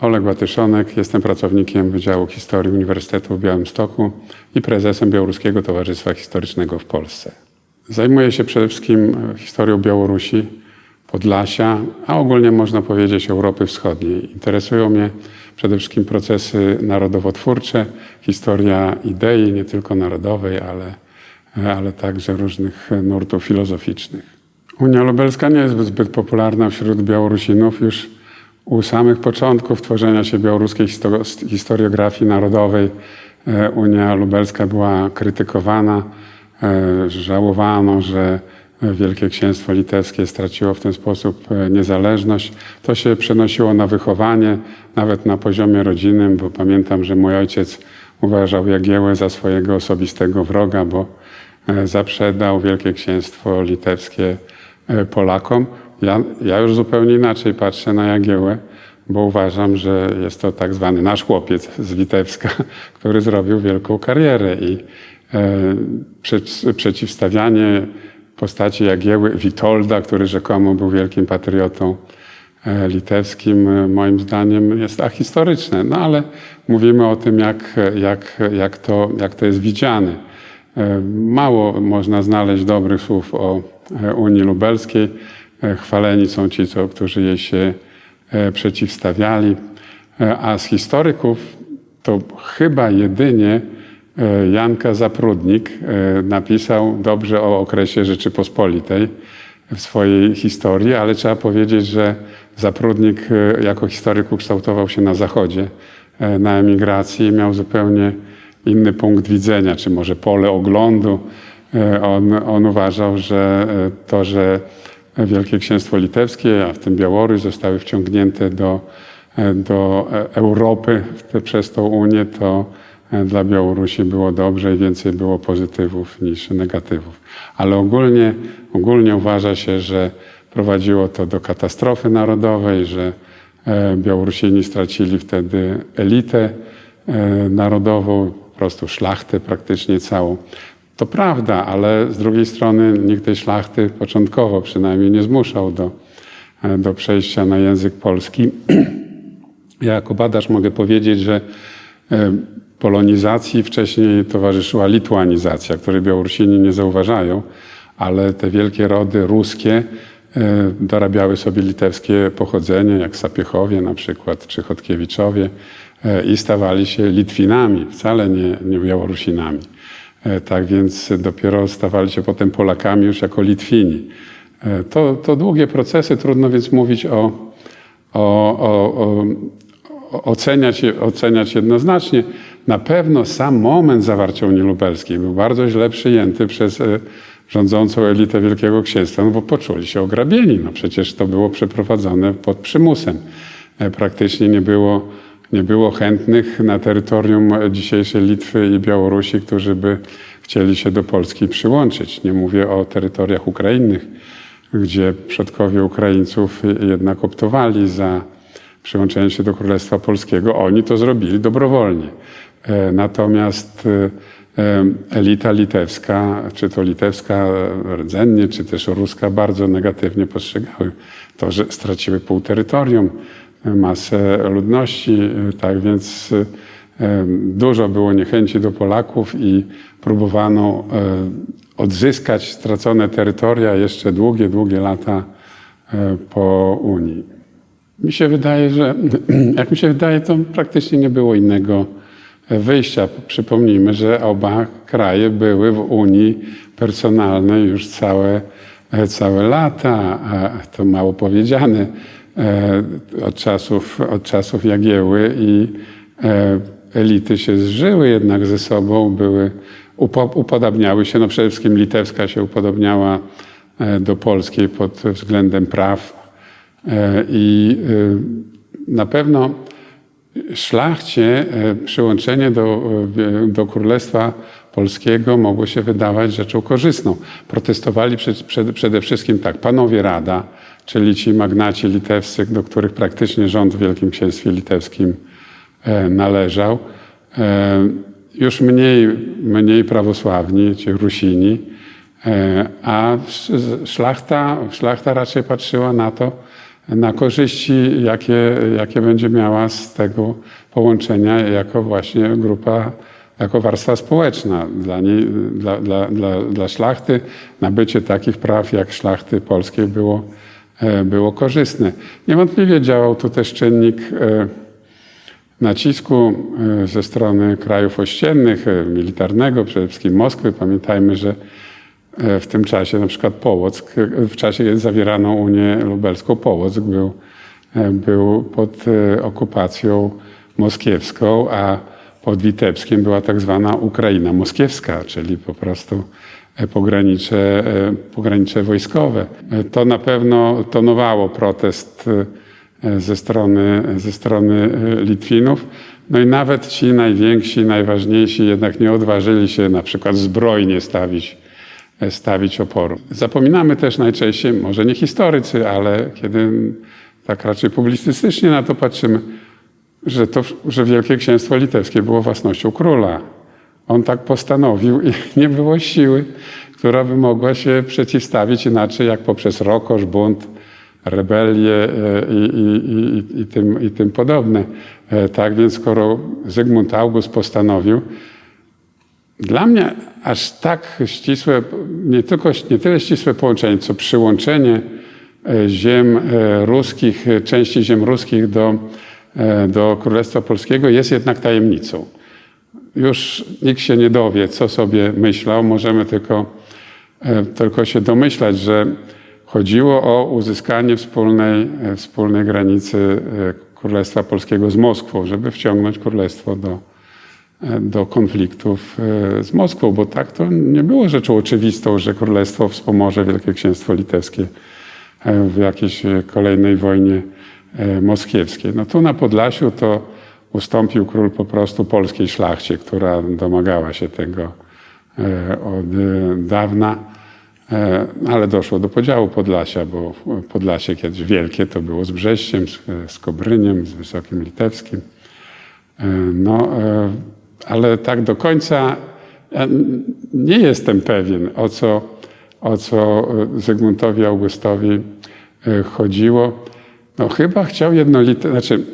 Oleg Łatyszonek, jestem pracownikiem Wydziału Historii Uniwersytetu w Białymstoku i prezesem Białoruskiego Towarzystwa Historycznego w Polsce. Zajmuję się przede wszystkim e, historią Białorusi, Podlasia, a ogólnie można powiedzieć Europy Wschodniej. Interesują mnie przede wszystkim procesy narodowotwórcze, historia idei, nie tylko narodowej, ale, ale także różnych nurtów filozoficznych. Unia Lubelska nie jest zbyt popularna wśród Białorusinów już u samych początków tworzenia się białoruskiej histo- historiografii narodowej. e, Unia Lubelska była krytykowana, e, żałowano, że Wielkie Księstwo Litewskie straciło w ten sposób e, niezależność. To się przenosiło na wychowanie, nawet na poziomie rodzinnym, bo pamiętam, że mój ojciec uważał Jagiełę za swojego osobistego wroga, bo zaprzedał Wielkie Księstwo Litewskie Polakom. Ja, ja już zupełnie inaczej patrzę na Jagiełę, bo uważam, że jest to tak zwany nasz chłopiec z Witebska, który zrobił wielką karierę i e, prze- przeciwstawianie postaci Jagieły, Witolda, który rzekomo był wielkim patriotą e, litewskim, e, moim zdaniem jest ahistoryczne. No ale mówimy o tym, jak, jak, jak, to, jak to jest widziane. E, Mało można znaleźć dobrych słów o Unii Lubelskiej. E, Chwaleni są ci, co, którzy jej się e, przeciwstawiali. E, A z historyków to chyba jedynie Janka Zaprudnik napisał dobrze o okresie Rzeczypospolitej w swojej historii, ale trzeba powiedzieć, że Zaprudnik jako historyk ukształtował się na Zachodzie, na emigracji i miał zupełnie inny punkt widzenia, czy może pole oglądu. On, on uważał, że to, że Wielkie Księstwo Litewskie, a w tym Białoruś zostały wciągnięte do, e, do e, Europy przez tą Unię, to e, dla Białorusi było dobrze i więcej było pozytywów niż negatywów. Ale ogólnie, ogólnie uważa się, że prowadziło to do katastrofy narodowej, że Białorusini stracili wtedy elitę narodową, po prostu szlachtę praktycznie całą. To prawda, ale z drugiej strony nikt tej szlachty początkowo przynajmniej nie zmuszał do, e, do przejścia na język polski. Ja jako badacz mogę powiedzieć, że e, polonizacji wcześniej towarzyszyła lituanizacja, której Białorusini nie zauważają, ale te wielkie rody ruskie e, dorabiały sobie litewskie pochodzenie, jak Sapiechowie na przykład, czy Chodkiewiczowie i stawali się Litwinami, wcale nie, nie Białorusinami. E, Tak więc dopiero stawali się potem Polakami już jako Litwini. E, To, to długie procesy, trudno więc mówić o, o, o, o, oceniać, oceniać jednoznacznie. Na pewno sam moment zawarcia Unii Lubelskiej był bardzo źle przyjęty przez e, rządzącą elitę Wielkiego Księstwa, no bo poczuli się ograbieni. No przecież to było przeprowadzone pod przymusem. Praktycznie nie było, nie było chętnych na terytorium dzisiejszej Litwy i Białorusi, którzy by chcieli się do Polski przyłączyć. Nie mówię o terytoriach ukrainnych, gdzie przodkowie Ukraińców jednak optowali za przyłączenie się do Królestwa Polskiego. Oni to zrobili dobrowolnie. E, Natomiast e, e, elita litewska, czy to litewska rdzennie, czy też ruska, bardzo negatywnie postrzegały to, że straciły pół terytorium, masę ludności. Tak więc e, dużo było niechęci do Polaków i próbowano e, odzyskać stracone terytoria jeszcze długie, długie lata e, po Unii. Mi się wydaje, że jak mi się wydaje, to praktycznie nie było innego wyjścia. Przypomnijmy, że oba kraje były w Unii personalnej już całe, całe lata, to mało powiedziane, od czasów, od czasów Jagieły i e, elity się zżyły jednak ze sobą, były, upo, upodabniały się, no przede wszystkim litewska się upodobniała e, do polskiej pod względem praw, E, I e, na pewno szlachcie e, przyłączenie do, e, do Królestwa Polskiego mogło się wydawać rzeczą korzystną. Protestowali przed, przed, przede wszystkim tak, panowie Rada, czyli ci magnaci litewscy, do których praktycznie rząd w Wielkim Księstwie Litewskim e, należał. E, Już mniej, mniej prawosławni, ci Rusini, E, A sz- szlachta, szlachta raczej patrzyła na to, na korzyści, jakie, jakie będzie miała z tego połączenia jako właśnie grupa, jako warstwa społeczna. Dla, niej, dla, dla, dla, dla szlachty nabycie takich praw jak szlachty polskiej było, było korzystne. Niewątpliwie działał tu też czynnik e, nacisku e, ze strony krajów ościennych, e, militarnego, przede wszystkim Moskwy. Pamiętajmy, że e, w tym czasie na przykład Połock, e, w czasie kiedy zawierano Unię Lubelską, Połock był, e, był pod e, okupacją moskiewską, a pod Witebskiem była tak zwana Ukraina moskiewska, czyli po prostu e, pogranicze, e, pogranicze wojskowe. E, To na pewno tonowało protest e, ze strony, ze strony e, Litwinów. No i nawet ci najwięksi, najważniejsi jednak nie odważyli się na przykład zbrojnie stawić, e, stawić oporu. Zapominamy też najczęściej, może nie historycy, ale kiedy tak raczej publicystycznie na to patrzymy, że, to, że Wielkie Księstwo Litewskie było własnością króla. On tak postanowił i nie było siły, która by mogła się przeciwstawić inaczej jak poprzez rokosz, bunt, rebelię e, i, i, i, i, tym, i tym podobne. E, Tak więc skoro Zygmunt August postanowił, dla mnie aż tak ścisłe, nie, tylko, nie tyle ścisłe połączenie, co przyłączenie e, ziem ruskich, części ziem ruskich do, do Królestwa Polskiego jest jednak tajemnicą. Już nikt się nie dowie, co sobie myślał. Możemy tylko, e, tylko się domyślać, że chodziło o uzyskanie wspólnej, e, wspólnej granicy e, Królestwa Polskiego z Moskwą, żeby wciągnąć Królestwo do, do konfliktów z Moskwą, bo tak to nie było rzeczą oczywistą, że Królestwo wspomoże Wielkie Księstwo Litewskie w jakiejś kolejnej wojnie moskiewskiej. No tu na Podlasiu to ustąpił król po prostu polskiej szlachcie, która domagała się tego e, od e, dawna, E, ale doszło do podziału Podlasia, bo Podlasie kiedyś wielkie to było z Brześciem, z, Kobryniem, z Wysokim Litewskim. No, ale tak do końca nie jestem pewien, o co, o co Zygmuntowi Augustowi chodziło. No chyba chciał jednolite, znaczy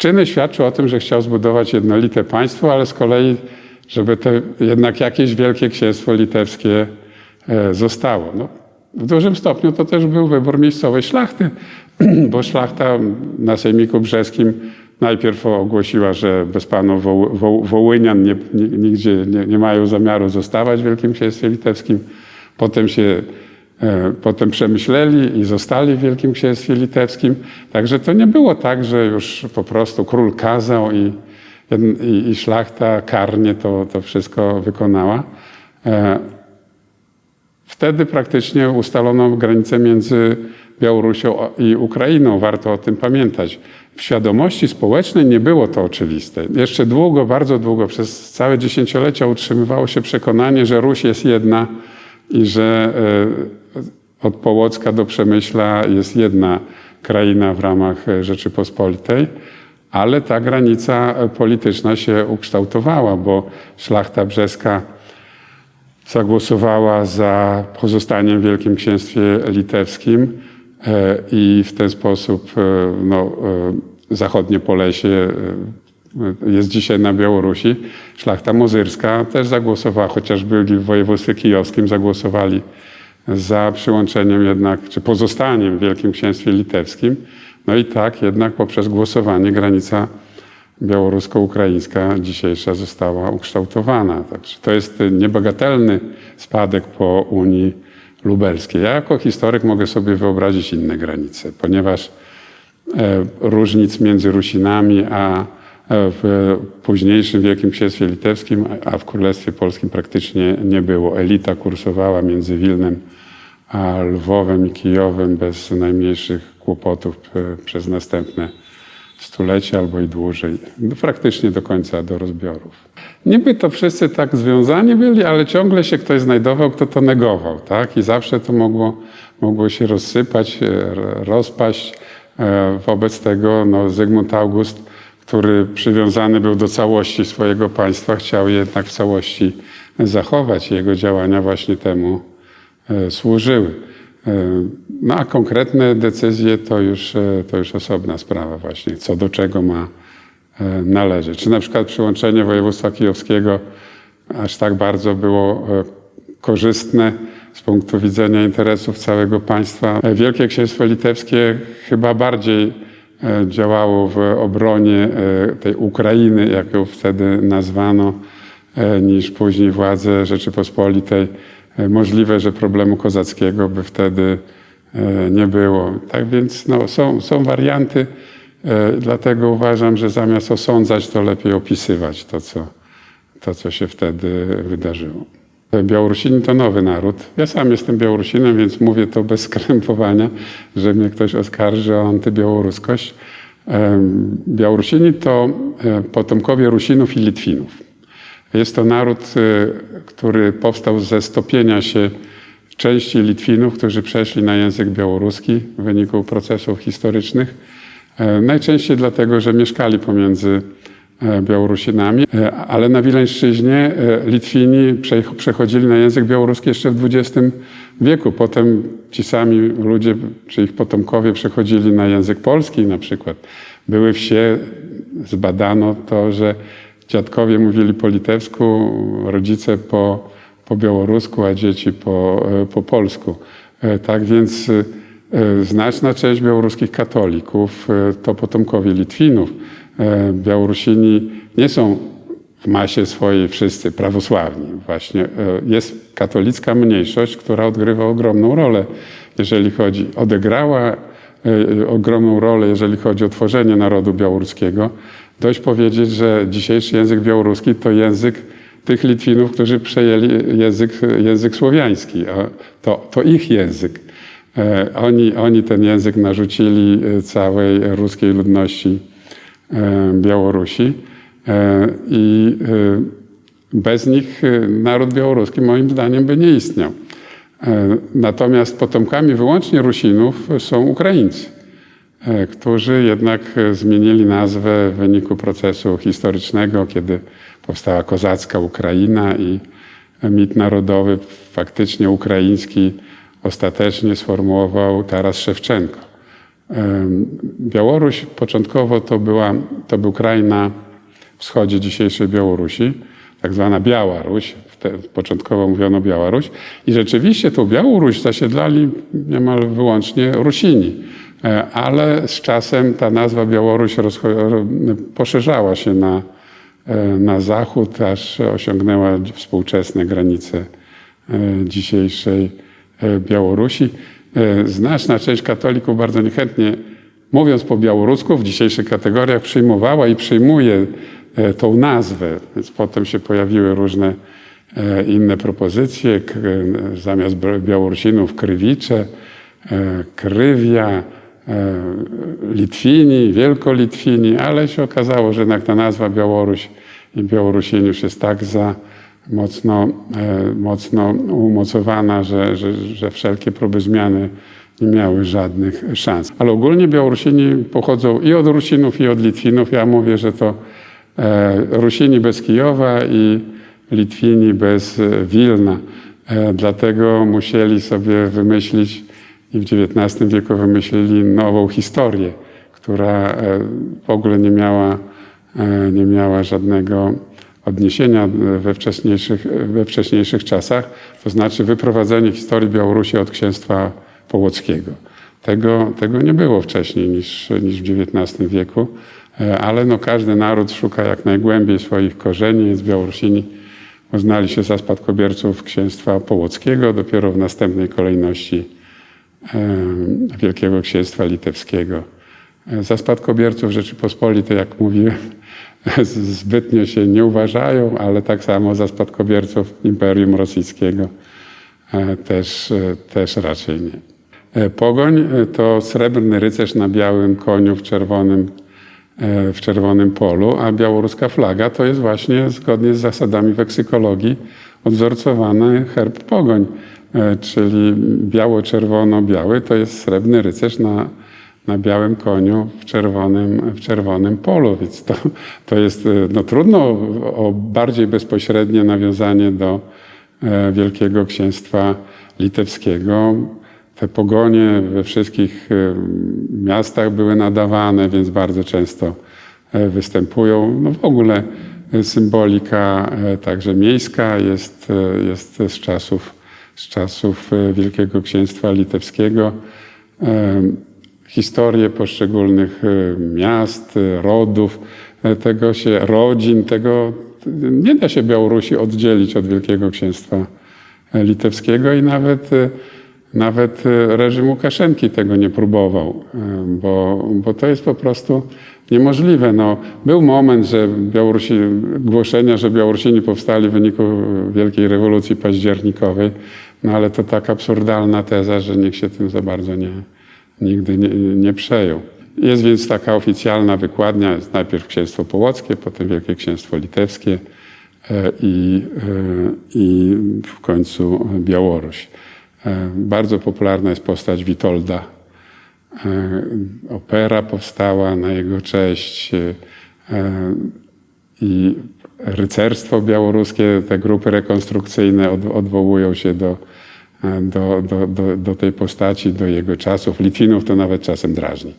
czyny świadczą o tym, że chciał zbudować jednolite państwo, ale z kolei, żeby to jednak jakieś wielkie księstwo litewskie e, zostało. No, w dużym stopniu to też był wybór miejscowej szlachty, bo szlachta na sejmiku brzeskim najpierw ogłosiła, że bez panów Woł, Woł, Wołynian nie, ni- nigdzie nie, nie mają zamiaru zostawać w Wielkim Księstwie Litewskim. Potem się potem przemyśleli i zostali w Wielkim Księstwie Litewskim. Także to nie było tak, że już po prostu król kazał i, i, i szlachta karnie to, to wszystko wykonała. E, Wtedy praktycznie ustalono granicę między Białorusią i Ukrainą. Warto o tym pamiętać. W świadomości społecznej nie było to oczywiste. Jeszcze długo, bardzo długo, przez całe dziesięciolecia utrzymywało się przekonanie, że Ruś jest jedna i że e, od Połocka do Przemyśla jest jedna kraina w ramach e, Rzeczypospolitej. Ale ta granica e, polityczna się ukształtowała, bo szlachta brzeska zagłosowała za pozostaniem w Wielkim Księstwie Litewskim e, i w ten sposób no, zachodnie Polesie jest dzisiaj na Białorusi. Szlachta mozyrska też zagłosowała, chociaż byli w województwie kijowskim, zagłosowali za przyłączeniem jednak, czy pozostaniem w Wielkim Księstwie Litewskim. No i tak jednak poprzez głosowanie granica białorusko-ukraińska dzisiejsza została ukształtowana. Także to jest niebagatelny spadek po Unii Lubelskiej. Ja jako historyk mogę sobie wyobrazić inne granice, ponieważ e, różnic między Rusinami a e, w późniejszym Wielkim Księstwie Litewskim, a w Królestwie Polskim praktycznie nie było. Elita kursowała między Wilnem Lwowem i Kijowem bez najmniejszych kłopotów e, przez następne stulecia albo i dłużej, praktycznie do końca, do rozbiorów. Niby to wszyscy tak związani byli, ale ciągle się ktoś znajdował, kto to negował, tak? I zawsze to mogło, mogło się rozsypać, e, rozpaść. E, Wobec tego no, Zygmunt August, który przywiązany był do całości swojego państwa, chciał jednak w całości zachować. Jego działania właśnie temu służyły. No a konkretne decyzje to już, e, to już osobna sprawa właśnie, co do czego ma e, należeć. Czy na przykład przyłączenie województwa kijowskiego aż tak bardzo było e, korzystne z punktu widzenia interesów całego państwa. Wielkie Księstwo Litewskie chyba bardziej działało w obronie tej Ukrainy, jak ją wtedy nazwano, niż później władze Rzeczypospolitej. Możliwe, że problemu kozackiego by wtedy E, nie było. Tak więc no, są, są warianty, e, dlatego uważam, że zamiast osądzać, to lepiej opisywać to, co, to, co się wtedy wydarzyło. Białorusini to nowy naród. Ja sam jestem Białorusinem, więc mówię to bez skrępowania, że mnie ktoś oskarży o antybiałoruskość. E, Białorusini to potomkowie Rusinów i Litwinów. Jest to naród, który powstał ze stopienia się części Litwinów, którzy przeszli na język białoruski w wyniku procesów historycznych. E, najczęściej dlatego, że mieszkali pomiędzy e, Białorusinami, e, ale na Wileńszczyźnie Litwini przechodzili na język białoruski jeszcze w XX wieku. Potem ci sami ludzie, czy ich potomkowie przechodzili na język polski na przykład. Były wsie, zbadano to, że dziadkowie mówili po litewsku, rodzice po po białorusku, a dzieci po, e, po polsku. E, tak więc e, znaczna część białoruskich katolików to potomkowie Litwinów. Białorusini nie są w masie swojej wszyscy prawosławni. Właśnie jest katolicka mniejszość, która odgrywa ogromną rolę, jeżeli chodzi, odegrała ogromną rolę, jeżeli chodzi o tworzenie narodu białoruskiego. Dość powiedzieć, że dzisiejszy język białoruski to język tych Litwinów, którzy przejęli język, język słowiański, a to, to ich język. E, oni, oni ten język narzucili e, całej ruskiej ludności e, Białorusi i bez nich naród białoruski moim zdaniem by nie istniał. Natomiast potomkami wyłącznie Rusinów są Ukraińcy, którzy jednak zmienili nazwę w wyniku procesu historycznego, kiedy powstała kozacka Ukraina i mit narodowy faktycznie ukraiński ostatecznie sformułował Taras Szewczenko. Białoruś początkowo to, była, to był kraj na wschodzie dzisiejszej Białorusi, tak zwana Białaruś, początkowo mówiono Białaruś i rzeczywiście tą Białoruś zasiedlali niemal wyłącznie Rusini, e, ale z czasem ta nazwa Białoruś poszerzała się na E, na zachód, aż osiągnęła współczesne granice e, dzisiejszej e, Białorusi. Znaczna część katolików bardzo niechętnie, mówiąc po białorusku, w dzisiejszych kategoriach przyjmowała i przyjmuje tą nazwę, więc potem się pojawiły różne inne propozycje, zamiast Białorusinów Krywicze, Krywia, E, Litwini, Wielkolitwini, ale się okazało, że jednak ta nazwa Białoruś i Białorusiniusz jest tak za mocno, e, mocno umocowana, że, że, że wszelkie próby zmiany nie miały żadnych szans. Ale ogólnie Białorusini pochodzą i od Rusinów, i od Litwinów. Ja mówię, że to e, Rusini bez Kijowa i Litwini bez Wilna. Dlatego musieli sobie wymyślić i w XIX wieku wymyślili nową historię, która e, w ogóle nie miała, e, nie miała żadnego odniesienia we wcześniejszych, we wcześniejszych czasach, to znaczy wyprowadzenie historii Białorusi od księstwa połockiego. Tego, tego nie było wcześniej niż, niż w XIX wieku, e, ale no każdy naród szuka jak najgłębiej swoich korzeni, więc Białorusini uznali się za spadkobierców księstwa połockiego, dopiero w następnej kolejności Wielkiego Księstwa Litewskiego. E, za spadkobierców Rzeczypospolitej, jak mówiłem, zbytnio się nie uważają, ale tak samo za spadkobierców Imperium Rosyjskiego e, też, e, też raczej nie. Pogoń to srebrny rycerz na białym koniu w czerwonym, w czerwonym polu, a białoruska flaga to jest właśnie zgodnie z zasadami weksykologii odwzorcowany herb pogoń. E, czyli biało-czerwono-biały, to jest srebrny rycerz na, na białym koniu w czerwonym, w czerwonym polu. Więc to, to jest e, no, trudno o bardziej bezpośrednie nawiązanie do e, Wielkiego Księstwa Litewskiego. te pogonie we wszystkich miastach były nadawane, więc bardzo często występują. No w ogóle symbolika także miejska jest, jest z czasów, z czasów e, Wielkiego Księstwa Litewskiego. E, Historie poszczególnych e, miast, rodów, tego się, rodzin, tego nie da się Białorusi oddzielić od Wielkiego Księstwa Litewskiego i nawet, nawet reżim Łukaszenki tego nie próbował, bo, bo to jest po prostu niemożliwe. No, był moment, że Białorusi, głoszenia, że Białorusini powstali w wyniku Wielkiej Rewolucji Październikowej, no ale to tak absurdalna teza, że nikt się tym za bardzo nie, nigdy nie, nie przejął. Jest więc taka oficjalna wykładnia, jest najpierw Księstwo Połockie, potem Wielkie Księstwo Litewskie e, i, e, i w końcu Białoruś. E, Bardzo popularna jest postać Witolda. Opera powstała na jego cześć i rycerstwo białoruskie, te grupy rekonstrukcyjne od, odwołują się do, do, do, do, do tej postaci, do jego czasów. Litwinów to nawet czasem drażni,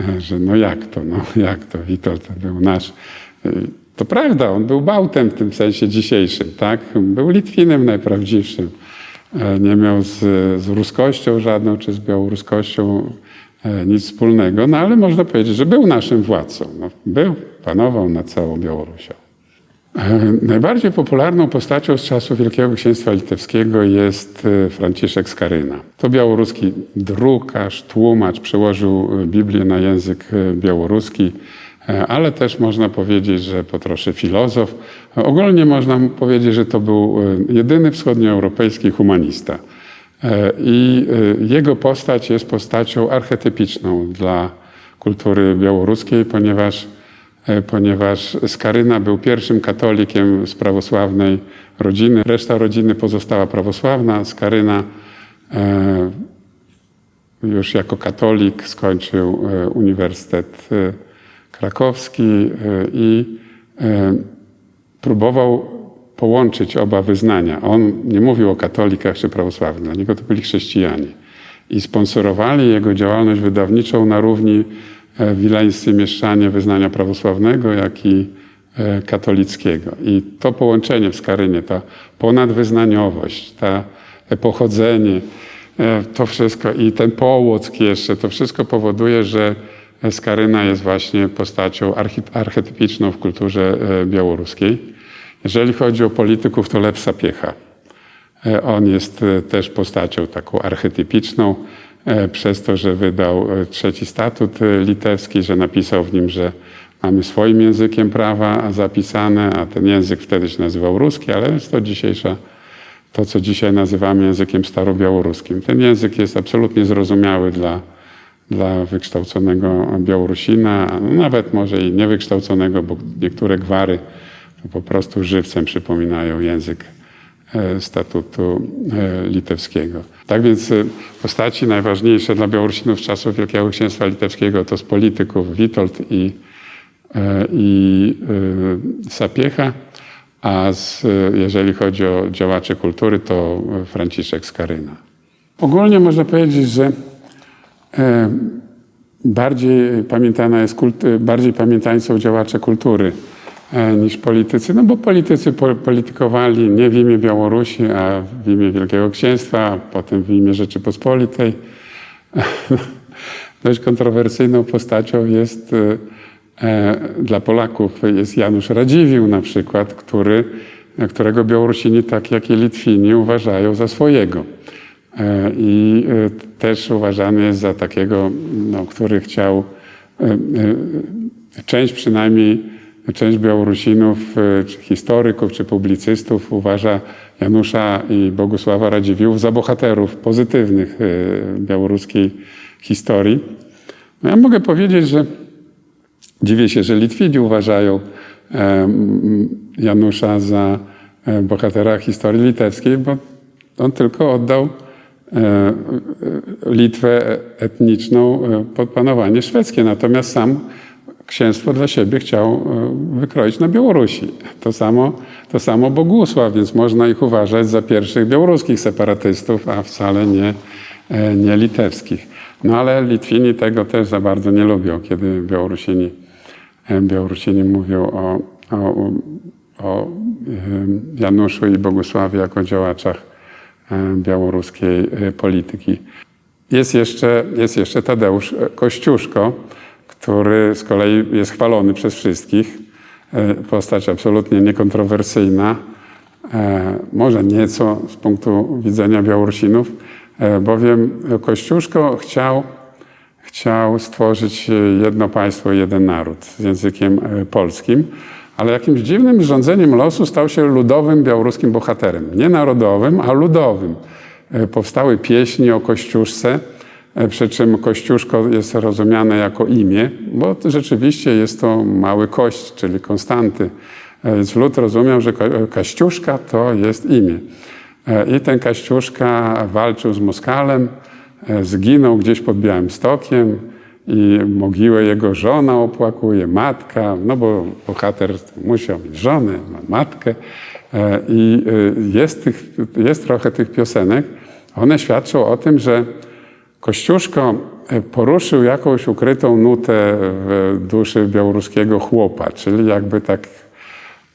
e, że no jak to, no jak to, Witold to był nasz. E, To prawda, on był Bałtem w tym sensie dzisiejszym, tak? Był Litwinem najprawdziwszym. E, Nie miał z, z ruskością żadną, czy z białoruskością e, nic wspólnego, no ale można powiedzieć, że był naszym władcą. No, był, panował nad całą Białorusią. E, Najbardziej popularną postacią z czasów Wielkiego Księstwa Litewskiego jest e, Franciszek Skaryna. To białoruski drukarz, tłumacz, przełożył e, Biblię na język e, białoruski, e, ale też można powiedzieć, że po trosze filozof. E, Ogólnie można powiedzieć, że to był e, jedyny wschodnioeuropejski humanista. E, I e, jego postać jest postacią archetypiczną dla kultury białoruskiej, ponieważ e, ponieważ Skaryna był pierwszym katolikiem z prawosławnej rodziny. Reszta rodziny pozostała prawosławna. Skaryna już jako katolik skończył Uniwersytet Krakowski i próbował połączyć oba wyznania. On nie mówił o katolikach czy prawosławnych, dla niego to byli chrześcijanie. I sponsorowali jego działalność wydawniczą na równi e, wileńscy mieszczanie wyznania prawosławnego, jak i e, katolickiego. I to połączenie w Skarynie, ta ponadwyznaniowość, ta, pochodzenie, e, to wszystko i ten połock jeszcze, to wszystko powoduje, że Skaryna jest właśnie postacią archetypiczną w kulturze białoruskiej. Jeżeli chodzi o polityków, to Lew Sapiecha. E, On jest e, też postacią taką archetypiczną e, przez to, że wydał trzeci statut litewski, że napisał w nim, że mamy swoim językiem prawa zapisane, a ten język wtedy się nazywał ruski, ale jest to dzisiejsza, to co dzisiaj nazywamy językiem starobiałoruskim. Ten język jest absolutnie zrozumiały dla, dla wykształconego Białorusina, nawet może i niewykształconego, bo niektóre gwary po prostu żywcem przypominają język e, statutu e, litewskiego. Tak więc e, postaci najważniejsze dla Białorusinów czasów Wielkiego Księstwa Litewskiego to z polityków Witold i, i Sapiecha, a z, jeżeli chodzi o działaczy kultury, to Franciszek Skaryna. Ogólnie można powiedzieć, że bardziej pamiętana jest bardziej pamiętani są działacze kultury niż politycy, no bo politycy po, politykowali nie w imię Białorusi, a w imię Wielkiego Księstwa, a potem w imię Rzeczypospolitej. Dość kontrowersyjną postacią jest e, e, dla Polaków jest Janusz Radziwiłł na przykład, który, którego Białorusini, tak jak i Litwini, uważają za swojego. E, I e, też uważany jest za takiego, no, który chciał, e, e, część przynajmniej, część Białorusinów, e, czy historyków, czy publicystów uważa Janusza i Bogusława Radziwiłłów za bohaterów pozytywnych e, białoruskiej historii. No ja mogę powiedzieć, że dziwię się, że Litwini uważają e, Janusza za bohatera historii litewskiej, bo on tylko oddał Litwę etniczną pod panowanie szwedzkie, natomiast sam księstwo dla siebie chciał e, wykroić na Białorusi. To samo, to samo Bogusław, więc można ich uważać za pierwszych białoruskich separatystów, a wcale nie, e, nie litewskich. No ale Litwini tego też za bardzo nie lubią, kiedy Białorusini, e, Białorusini mówią o, o, o Januszu i Bogusławie jako działaczach białoruskiej polityki. Jest jeszcze, jest jeszcze Tadeusz Kościuszko, który z kolei jest chwalony przez wszystkich. E, Postać absolutnie niekontrowersyjna, e, może nieco z punktu widzenia Białorusinów, e, bowiem Kościuszko chciał, chciał stworzyć jedno państwo, jeden naród z językiem polskim, ale jakimś dziwnym rządzeniem losu stał się ludowym białoruskim bohaterem. Nie narodowym, a ludowym. Powstały pieśni o Kościuszce, przy czym Kościuszko jest rozumiane jako imię, bo rzeczywiście jest to mały kość, czyli konstanty. E, Więc lud rozumiał, że Ko- Kaściuszka to jest imię. E, I ten Kaściuszka walczył z Moskalem, e, zginął gdzieś pod Białymstokiem i mogiłę jego żona opłakuje, matka, no bo bohater musiał mieć żonę, ma matkę. E, I e, jest, tych, jest trochę tych piosenek. One świadczą o tym, że Kościuszko e, poruszył jakąś ukrytą nutę w duszy białoruskiego chłopa, czyli jakby tak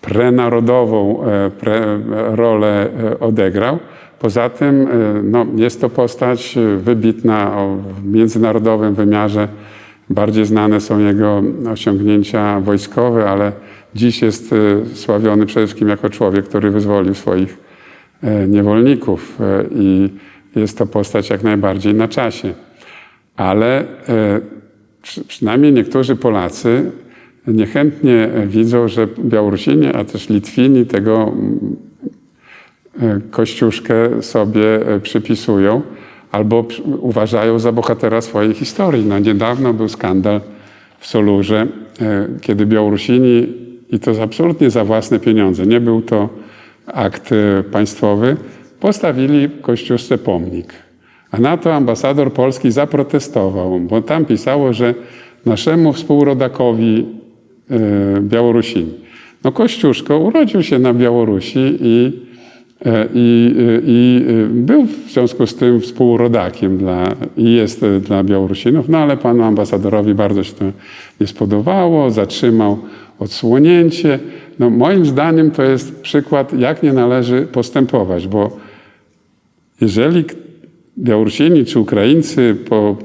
prenarodową e, pre, rolę e, odegrał. Poza tym no, jest to postać wybitna w międzynarodowym wymiarze. Bardziej znane są jego osiągnięcia wojskowe, ale dziś jest sławiony przede wszystkim jako człowiek, który wyzwolił swoich niewolników i jest to postać jak najbardziej na czasie. Ale e, przy- przynajmniej niektórzy Polacy niechętnie widzą, że Białorusini, a też Litwini tego mm, e, Kościuszkę sobie e, przypisują albo uważają za bohatera swojej historii. No, niedawno był skandal w Solurze, kiedy Białorusini, i to absolutnie za własne pieniądze, nie był to akt państwowy, postawili Kościuszce pomnik. A na to ambasador polski zaprotestował, bo tam pisało, że naszemu współrodakowi e, Białorusini. No Kościuszko urodził się na Białorusi i, e, i, e, i był w związku z tym współrodakiem dla, i jest dla Białorusinów, no ale panu ambasadorowi bardzo się to nie spodobało, zatrzymał odsłonięcie. No moim zdaniem to jest przykład, jak nie należy postępować, bo jeżeli Białorusini czy Ukraińcy po,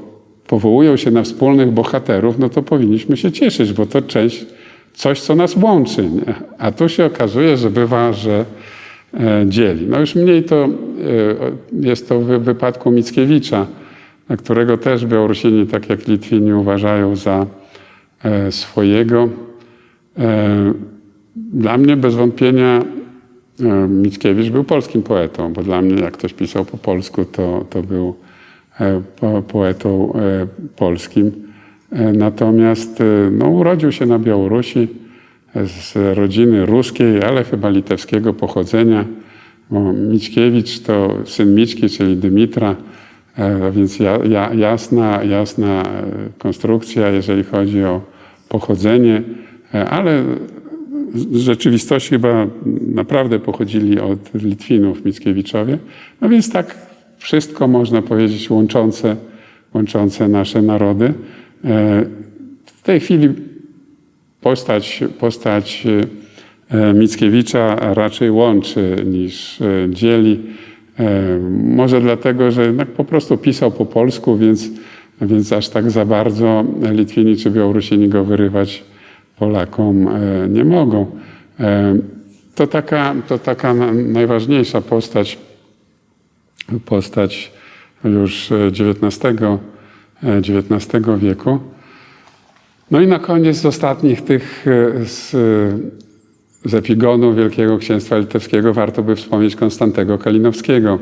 powołują się na wspólnych bohaterów, no to powinniśmy się cieszyć, bo to część, coś, co nas łączy. Nie? A tu się okazuje, że bywa, że e, dzieli. No już mniej to e, jest to w wypadku Mickiewicza, którego też Białorusini, tak jak Litwini, uważają za e, swojego. Dla mnie bez wątpienia Mickiewicz był polskim poetą, bo dla mnie jak ktoś pisał po polsku, to, to był e, po, poetą e, polskim. E, Natomiast e, no, urodził się na Białorusi e, z rodziny ruskiej, ale chyba litewskiego pochodzenia. Bo Mickiewicz to syn Mićki, czyli Dymitra, e, więc ja, ja, jasna, jasna e, konstrukcja, jeżeli chodzi o pochodzenie, e, ale z rzeczywistości chyba naprawdę pochodzili od Litwinów Mickiewiczowie. No więc tak wszystko można powiedzieć łączące, łączące nasze narody. E, W tej chwili postać, postać e, Mickiewicza raczej łączy niż e, dzieli. Może dlatego, że jednak po prostu pisał po polsku, więc, więc aż tak za bardzo Litwini czy Białorusini go wyrywać Polakom e, nie mogą. E, To taka, to taka na- najważniejsza postać, postać już XIX, e, XIX wieku. No i na koniec z ostatnich tych z, z epigonu Wielkiego Księstwa Litewskiego warto by wspomnieć Konstantego Kalinowskiego,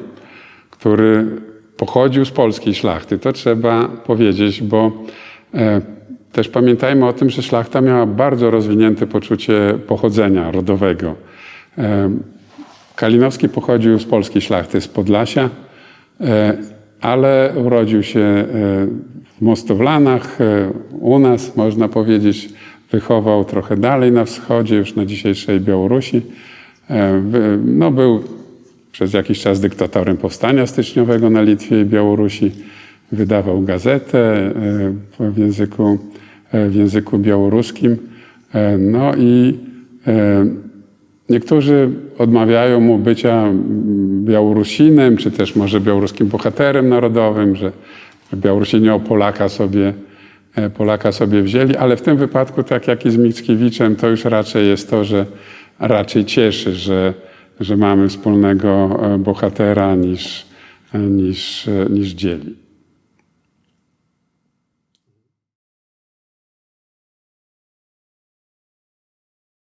który pochodził z polskiej szlachty. To trzeba powiedzieć, bo też pamiętajmy o tym, że szlachta miała bardzo rozwinięte poczucie pochodzenia rodowego. E, Kalinowski pochodził z polskiej szlachty, z Podlasia, e, ale urodził się e, w Mostowlanach, u nas można powiedzieć, wychował trochę dalej na wschodzie, już na dzisiejszej Białorusi. No, był przez jakiś czas dyktatorem powstania styczniowego na Litwie i Białorusi. Wydawał gazetę e, w języku, e, w języku białoruskim. E, No i niektórzy odmawiają mu bycia Białorusinem, czy też może białoruskim bohaterem narodowym, że Białorusini o Polaka sobie, Polaka sobie wzięli, ale w tym wypadku, tak jak i z Mickiewiczem, to już raczej jest to, że raczej cieszy, że, że mamy wspólnego bohatera niż, niż, niż dzieli.